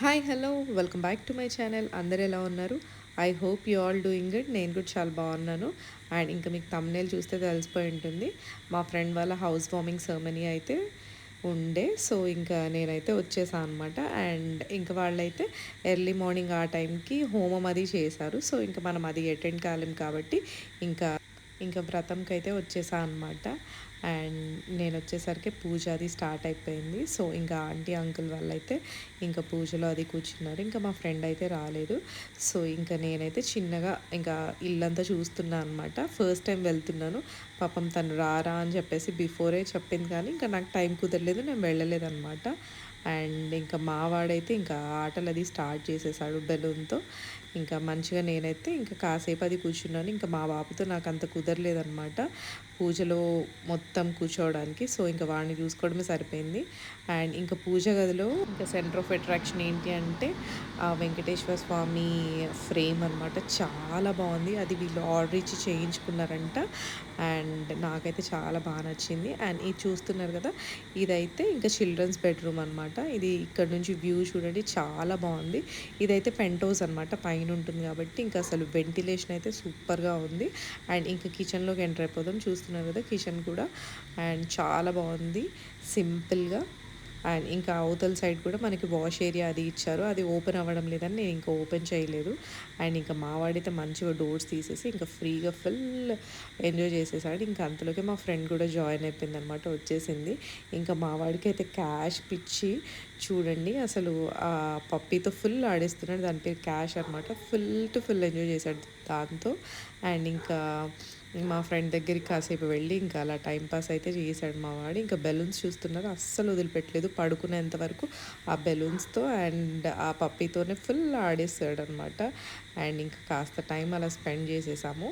Hi hello. Welcome back to my channel. అందరు ఎలా ఉన్నారు? I hope you all doing good. నేను కూడా చాలా బాగున్నాను. అండ్ ఇంకా మీకు తమ్నేల్ చూస్తే తెలిసిపోయి ఉంటుంది. మా ఫ్రెండ్ వాళ్ళ హౌస్ వార్మింగ్ సెర్మనీ అయితే ఉండే. సో ఇంకా నేనైతే వచ్చేసాను అనమాట అండ్ ఇంకా వాళ్ళైతే ఎర్లీ మార్నింగ్ ఆ టైంకి హోమం అది చేశారు. సో ఇంకా మనం అది అటెండ్ కాలేం కాబట్టి ఇంకా ఇంకా వ్రతంకి అయితే వచ్చేసా అనమాట అండ్ నేను వచ్చేసరికి పూజ అది స్టార్ట్ అయిపోయింది. సో ఇంకా ఆంటీ అంకుల్ వాళ్ళైతే ఇంకా పూజలో అది కూర్చున్నారు. ఇంకా మా ఫ్రెండ్ అయితే రాలేదు. సో ఇంకా నేనైతే చిన్నగా ఇంకా ఇల్లంతా చూస్తున్నా అనమాట ఫస్ట్ టైం వెళ్తున్నాను. పాపం తను రారా అని చెప్పేసి బిఫోరే చెప్పింది కానీ ఇంకా నాకు టైం కుదరలేదు. నేను వెళ్ళలేదు అనమాట అండ్ ఇంకా మావాడైతే ఇంకా ఆటలు అది స్టార్ట్ చేసేసాడు బెలూన్తో. ఇంకా మంచిగా నేనైతే ఇంకా కాసేపు అది కూర్చున్నాను. ఇంకా మా బాబుతో నాకు అంత కుదరలేదనమాట పూజలో మొత్తం కూర్చోవడానికి. సో ఇంకా వాడిని చూసుకోవడమే సరిపోయింది. అండ్ ఇంకా పూజ గదిలో ఇంకా సెంటర్ ఆఫ్ అట్రాక్షన్ ఏంటి అంటే ఆ వెంకటేశ్వర స్వామి ఫ్రేమ్ అనమాట చాలా బాగుంది. అది వీళ్ళు ఆర్డర్ ఇచ్చి చేయించుకున్నారంట. అండ్ నాకైతే చాలా బాగా నచ్చింది. అండ్ ఇది చూస్తున్నారు కదా ఇదైతే ఇంకా చిల్డ్రన్స్ బెడ్రూమ్ అనమాట ఇది ఇక్కడ నుంచి వ్యూ చూడండి చాలా బాగుంది. ఇదైతే పెంటోస్ అనమాట పైన ఉంటుంది కాబట్టి ఇంకా అసలు వెంటిలేషన్ అయితే సూపర్గా ఉంది. అండ్ ఇంకా కిచెన్లోకి ఎంటర్ అయిపోదాం. చూస్తున్నారు కదా కిచెన్ కూడా. అండ్ చాలా బాగుంది. సింపుల్గా. అండ్ ఇంకా అవతల సైడ్ కూడా మనకి వాష్ ఏరియా అది ఇచ్చారు. అది ఓపెన్ అవ్వడం లేదని నేను ఇంకా ఓపెన్ చేయలేదు. అండ్ ఇంకా మావాడైతే మంచిగా డోర్స్ తీసేసి ఇంకా ఫ్రీగా ఫుల్ ఎంజాయ్ చేసేసాడు. ఇంకా అంతలోకి మా ఫ్రెండ్ కూడా జాయిన్ అయిపోయింది అనమాట వచ్చేసింది. ఇంకా మావాడికి అయితే క్యాష్ పిచ్చి చూడండి అసలు ఆ పప్పీతో ఫుల్ ఆడేస్తున్నాడు. దాని పేరు క్యాష్ అనమాట ఫుల్ టు ఫుల్ ఎంజాయ్ చేశాడు దాంతో. అండ్ ఇంకా మా ఫ్రెండ్ దగ్గరికి కాసేపు వెళ్ళి ఇంకా అలా టైంపాస్ అయితే చేశాడు మా వాడు. ఇంకా బెలూన్స్ చూస్తున్నారు. అస్సలు వదిలిపెట్టలేదు. పడుకునేంత వరకు ఆ బెలూన్స్తో అండ్ ఆ పప్పీతోనే ఫుల్ ఆడేస్తాడు అనమాట అండ్ ఇంకా కాస్త టైం అలా స్పెండ్ చేసేసాము.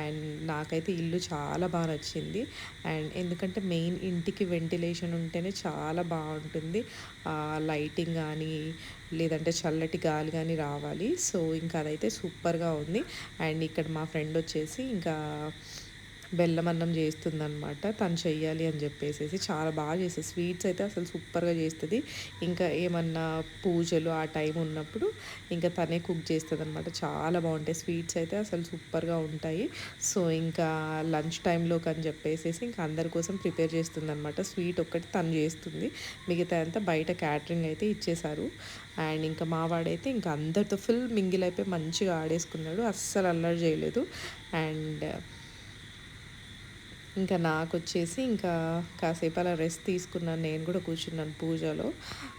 అండ్ నాకైతే ఇల్లు చాలా బాగా నచ్చింది. అండ్ ఎందుకంటే మెయిన్ ఇంటికి వెంటిలేషన్ ఉంటేనే చాలా బాగుంటుంది. లైటింగ్ కానీ లేదంటే చల్లటి గాలి కానీ రావాలి. సో ఇంకా అదైతే సూపర్గా ఉంది. అండ్ ఇక్కడ మా ఫ్రెండ్ వచ్చేసి ఇంకా బెల్లం అన్నం చేస్తుందనమాట తను చెయ్యాలి అని చెప్పేసి చాలా బాగా చేస్తుంది. స్వీట్స్ అయితే అసలు సూపర్గా చేస్తుంది. ఇంకా ఏమన్నా పూజలు ఆ టైం ఉన్నప్పుడు ఇంకా తనే కుక్ చేస్తుంది అనమాట చాలా బాగుంటాయి. స్వీట్స్ అయితే అసలు సూపర్గా ఉంటాయి. సో ఇంకా లంచ్ టైంలోకి అని చెప్పేసి ఇంకా అందరి కోసం ప్రిపేర్ చేస్తుంది అనమాట స్వీట్ ఒక్కటి తను చేస్తుంది. మిగతా అంతా బయట క్యాటరింగ్ అయితే ఇచ్చేశారు. అండ్ ఇంకా మావాడైతే ఇంకా అందరితో ఫుల్ మింగిల్ అయిపోయి మంచిగా ఆడేసుకున్నాడు. అస్సలు అల్లరి చేయలేదు. అండ్ ఇంకా నాకు వచ్చేసి ఇంకా కాసేపు అలా రెస్ట్ తీసుకున్నాను. నేను కూడా కూర్చున్నాను పూజలో.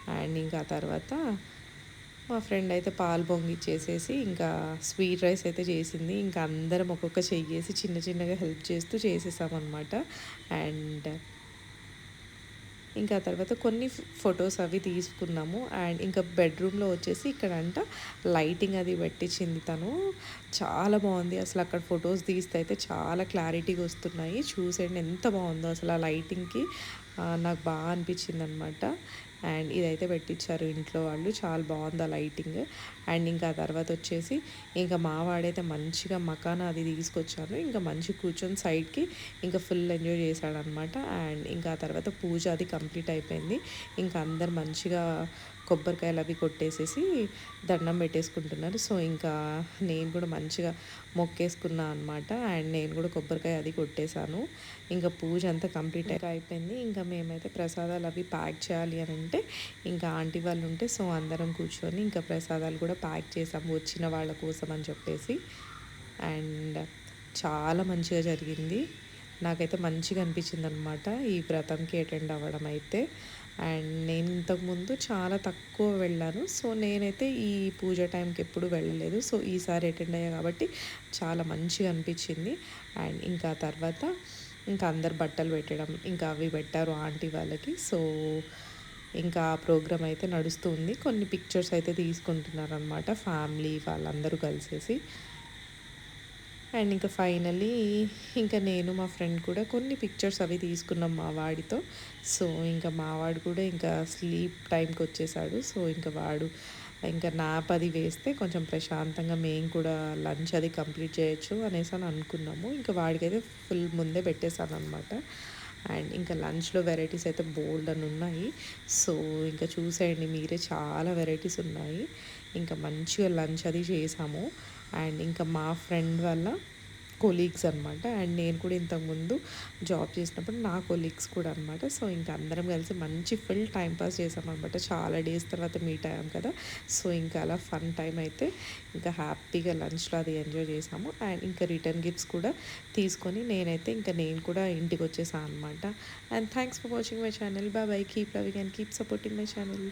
అండ్ ఇంకా తర్వాత మా ఫ్రెండ్ అయితే పాలు పొంగిచ్చేసేసి ఇంకా స్వీట్ రైస్ అయితే చేసింది. ఇంకా అందరం ఒక్కొక్క చెయ్యేసి చిన్న చిన్నగా హెల్ప్ చేస్తూ చేసేసామన్నమాట. అండ్ ఇంకా తర్వాత కొన్ని ఫొటోస్ అవి తీసుకున్నాము. అండ్ ఇంకా బెడ్రూమ్లో వచ్చేసి ఇక్కడ అంట లైటింగ్ అది పెట్టించింది తను. చాలా బాగుంది. అసలు అక్కడ ఫొటోస్ తీస్తే అయితే చాలా క్లారిటీగా వస్తున్నాయి. చూసేయండి ఎంత బాగుందో అసలు ఆ లైటింగ్కి. నాకు బాగా అనిపించింది అనమాట అండ్ ఇదైతే పెట్టించారు ఇంట్లో వాళ్ళు. చాలా బాగుంది ఆ లైటింగ్. అండ్ ఇంకా తర్వాత వచ్చేసి ఇంకా మావాడైతే మంచిగా మకాన అది తీసుకొచ్చాను ఇంకా మంచి కూర్చొని సైడ్కి ఇంకా ఫుల్ ఎంజాయ్ చేశాడనమాట అండ్ ఇంకా తర్వాత పూజ అది కంప్లీట్ అయిపోయింది. ఇంకా అందరు మంచిగా కొబ్బరికాయలు అవి కొట్టేసేసి దండం పెట్టేసుకుంటున్నారు. సో ఇంకా నేను కూడా మంచిగా మొక్కేసుకున్నా అనమాట అండ్ నేను కూడా కొబ్బరికాయ అది కొట్టేశాను. ఇంకా పూజ అంతా కంప్లీట్ అయిపోయింది. ఇంకా మేమైతే ప్రసాదాలు అవి ప్యాక్ చేయాలి అని అంటే ఇంకా ఆంటీ వాళ్ళు ఉంటే సో అందరం కూర్చొని ఇంకా ప్రసాదాలు కూడా ప్యాక్ చేసాము వచ్చిన వాళ్ళ కోసం అని చెప్పేసి. అండ్ చాలా మంచిగా జరిగింది. నాకైతే మంచిగా అనిపించింది అనమాట ఈ వ్రతంకి అటెండ్ అవ్వడం అయితే. అండ్ నేను ఇంతకుముందు చాలా తక్కువ వెళ్ళాను. సో నేనైతే ఈ పూజ టైంకి ఎప్పుడు వెళ్ళలేదు. సో ఈసారి అటెండ్ అయ్యా కాబట్టి చాలా మంచిగా అనిపించింది. అండ్ ఇంకా తర్వాత ఇంకా అందరు బట్టలు పెట్టడం ఇంకా అవి పెట్టారు ఆంటీ వాళ్ళకి. సో ఇంకా ఆ ప్రోగ్రామ్ అయితే నడుస్తుంది. కొన్ని పిక్చర్స్ అయితే తీసుకుంటున్నారు అనమాట ఫ్యామిలీ వాళ్ళందరూ కలిసేసి. అండ్ ఇంకా ఫైనలీ ఇంకా నేను మా ఫ్రెండ్ కూడా కొన్ని పిక్చర్స్ అవి తీసుకున్నాం మా వాడితో. సో ఇంకా మా వాడు కూడా ఇంకా స్లీప్ టైంకి వచ్చేసాడు. సో ఇంకా వాడు ఇంకా నాప్ అది వేస్తే కొంచెం ప్రశాంతంగా మేము కూడా లంచ్ అది కంప్లీట్ చేయొచ్చు అనేసి అని అనుకున్నాము. ఇంకా వాడికైతే ఫుల్ ముందే పెట్టేశాను అనమాట అండ్ ఇంకా లంచ్లో వెరైటీస్ అయితే బోల్డ్ అని ఉన్నాయి. సో ఇంకా చూసేయండి మీరే చాలా వెరైటీస్ ఉన్నాయి. ఇంకా మంచిగా లంచ్ అది చేసాము. అండ్ ఇంకా మా ఫ్రెండ్ వల్ల కొలీగ్స్ అనమాట అండ్ నేను కూడా ఇంతకుముందు జాబ్ చేసినప్పుడు నా కొలీగ్స్ కూడా అనమాట సో ఇంకా అందరం కలిసి మంచి ఫుల్ టైం పాస్ చేసామన్నమాట చాలా డేస్ తర్వాత మీట్ అయ్యాం కదా. సో ఇంకా అలా ఫన్ టైం అయితే ఇంకా హ్యాపీగా లంచ్లో అది ఎంజాయ్ చేసాము. అండ్ ఇంకా రిటర్న్ గిఫ్ట్స్ కూడా తీసుకొని నేనైతే ఇంకా నేను కూడా ఇంటికి వచ్చేసాను అనమాట and thanks for watching my channel. Bye bye keep loving and keep supporting my channel.